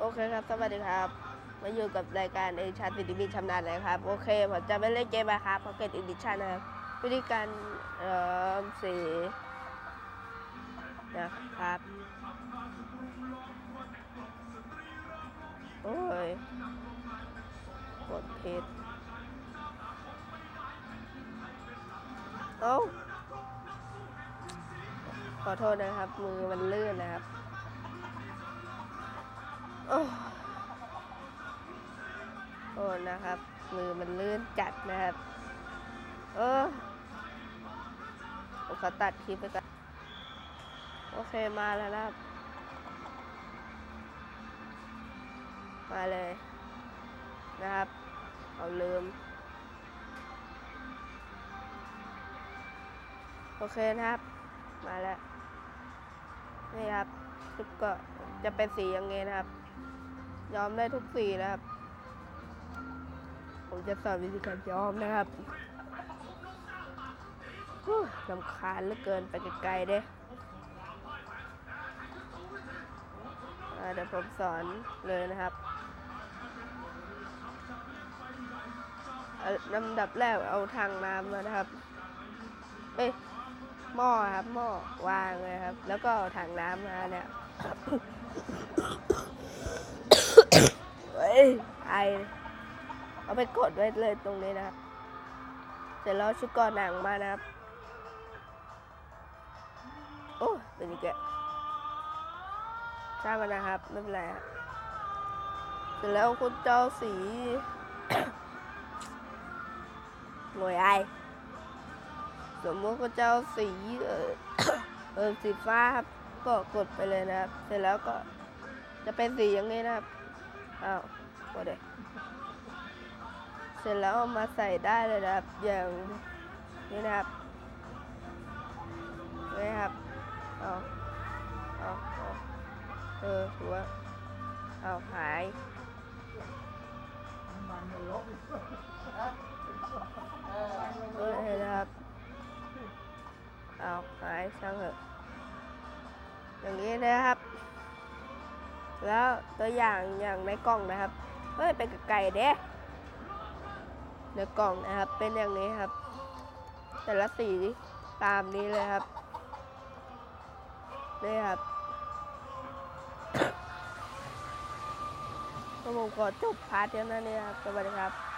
โอเคครับ สวัสดีครับ มาอยู่กับรายการเอชาติดิบิชำนาญเลยครับ โอเค ผมจะไม่เล่นเกมมาครับพ็อกเก็ตอีดิชันนะครับ วิธีการ เอ่อสีนะครับ โอ้ย กดผิดเอ้าขอโทษนะครับ มือมันลื่นนะครับ โอ้โอ้นะครับ มือมันลื่นจัดนะครับ เออผมขอตัดคลิปไปก่อนโอเคมาแล้วนะครับ มาเลยนะครับ เอาลืม โอเคนะครับ มาแล้ว นี่ครับชุดก็จะเป็นสีอย่างงี้นะครับ ยอมได้ทุกสีนะครับ ผมจะสอนวิธีการยอมนะครับลำคาญเหลือเกินไปไกลๆเด้เดี๋ยวผมสอนเลยนะครับลำดับแรกเอาทางน้ำมานะครับ เอ้ยหม้อครับหม้อวางเลยครับ แล้วก็ถังน้ำมาเนี่ย เอาไปกดไว้เลยตรงนี้นะครับ เสร็จแล้วชุดก่อนหนังมานะครับ โอ้เป็นอีกแล้วช่างมันนะครับ ไม่เป็นไรครับเสร็จแล้วคุณเจ้าสีหน่วยไอสมมติคุณเจ้าสีเออเออสีฟ้าครับก็กดไปเลยนะครับ เสร็จแล้วก็จะเป็นสีอย่างนี้นะครับอ้าว กดเลยเสร็จแล้วมาใส่ได้เลยนะครับ อย่างนี้นะครับนี่ครับ เอาเอาเอาเออถือว่าเอาหายเออเห็นะครับ เอาหายช่างเถอะอย่างนี้นะครับ แล้วตัวอย่างอย่างในกล่องนะครับ เฮ้ยเป็นไก่เด้ในกล่องนะครับ เป็นอย่างนี้ครับ แต่ละสีตามนี้เลยครับนี่ครับก็ผมขอจบพาร์ทเดียวนั้นเนี่ครับสวัสดีครับ